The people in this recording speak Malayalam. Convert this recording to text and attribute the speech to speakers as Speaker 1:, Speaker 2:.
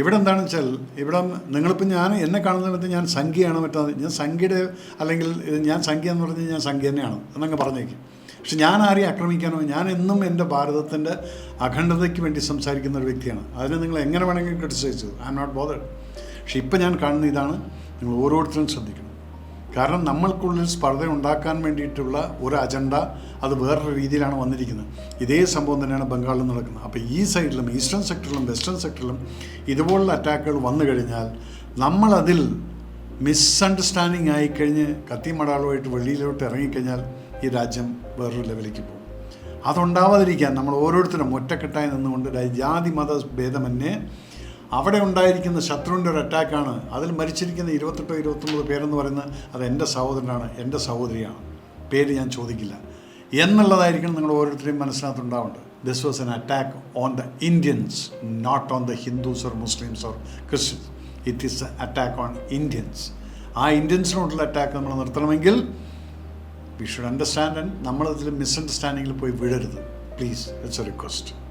Speaker 1: ഇവിടെ എന്താണെന്ന് വെച്ചാൽ ഇവിടെ നിങ്ങളിപ്പോൾ ഞാൻ എന്നെ കാണുന്ന സമയത്ത് ഞാൻ സംഖ്യയാണ് മറ്റോ ഞാൻ സംഖ്യയുടെ അല്ലെങ്കിൽ ഞാൻ സംഖ്യ എന്ന് പറഞ്ഞാൽ ഞാൻ സംഖ്യ തന്നെയാണ് എന്നങ്ങ് പറഞ്ഞേക്കും. പക്ഷെ ഞാൻ ആരെയും ആക്രമിക്കാനോ ഞാൻ എന്നും എന്റെ ഭാരതത്തിന്റെ അഖണ്ഡതയ്ക്ക് വേണ്ടി സംസാരിക്കുന്ന ഒരു വ്യക്തിയാണ്. അതിനെ നിങ്ങൾ എങ്ങനെ വേണമെങ്കിലും criticise I M not bothered പക്ഷെ ഇപ്പം ഞാൻ കാണുന്ന ഇതാണ് നിങ്ങൾ ഓരോരുത്തരും ശ്രദ്ധിക്കണം. കാരണം നമ്മൾക്കുള്ളിൽ സ്പർദ്ധ ഉണ്ടാക്കാൻ വേണ്ടിയിട്ടുള്ള ഒരു അജണ്ട അത് വേറൊരു രീതിയിലാണ് വന്നിരിക്കുന്നത്. ഇതേ സംഭവം തന്നെയാണ് ബംഗാളിൽ നടക്കുന്നത്. അപ്പോൾ ഈ സൈഡിലും ഈസ്റ്റേൺ സെക്ടറിലും വെസ്റ്റേൺ സെക്ടറിലും ഇതുപോലുള്ള അറ്റാക്കുകൾ വന്നു കഴിഞ്ഞാൽ നമ്മളതിൽ മിസ്അണ്ടർസ്റ്റാൻഡിങ് ആയിക്കഴിഞ്ഞ് കത്തിമടാളുമായിട്ട് വെളിയിലോട്ട് ഇറങ്ങിക്കഴിഞ്ഞാൽ ഈ രാജ്യം വേറൊരു ലെവലിലേക്ക് പോകും. അതുണ്ടാവാതിരിക്കാൻ നമ്മൾ ഓരോരുത്തരും ഒറ്റക്കെട്ടായി നിന്നുകൊണ്ട് ജാതി മത ഭേദമന്യേ അവിടെ ഉണ്ടായിരിക്കുന്ന ശത്രുവിന്റെ ഒരു അറ്റാക്കാണ് അതിൽ മരിച്ചിരിക്കുന്ന ഇരുപത്തെട്ടോ ഇരുപത്തൊമ്പത് പേരെന്ന് പറയുന്നത് അത് എന്റെ സഹോദരനാണ് എന്റെ സഹോദരിയാണ്. പേര് ഞാൻ ചോദിക്കില്ല. എന്നുള്ളതായിരിക്കണം നിങ്ങൾ ഓരോരുത്തരെയും മനസ്സിനകത്തുണ്ടാവേണ്ടത്. This was an attack on the Indians not on the Hindus or Muslims or Christians it is attack on Indians ആ ഇന്ത്യൻസിനോടുള്ള അറ്റാക്ക് നമ്മൾ നിർത്തണമെങ്കിൽ വി ഷുഡ് അണ്ടർസ്റ്റാൻഡ് ആൻഡ് നമ്മളതിൽ മിസ്അണ്ടർസ്റ്റാൻഡിങ്ങിൽ പോയി വിടരുത്. Please it's A request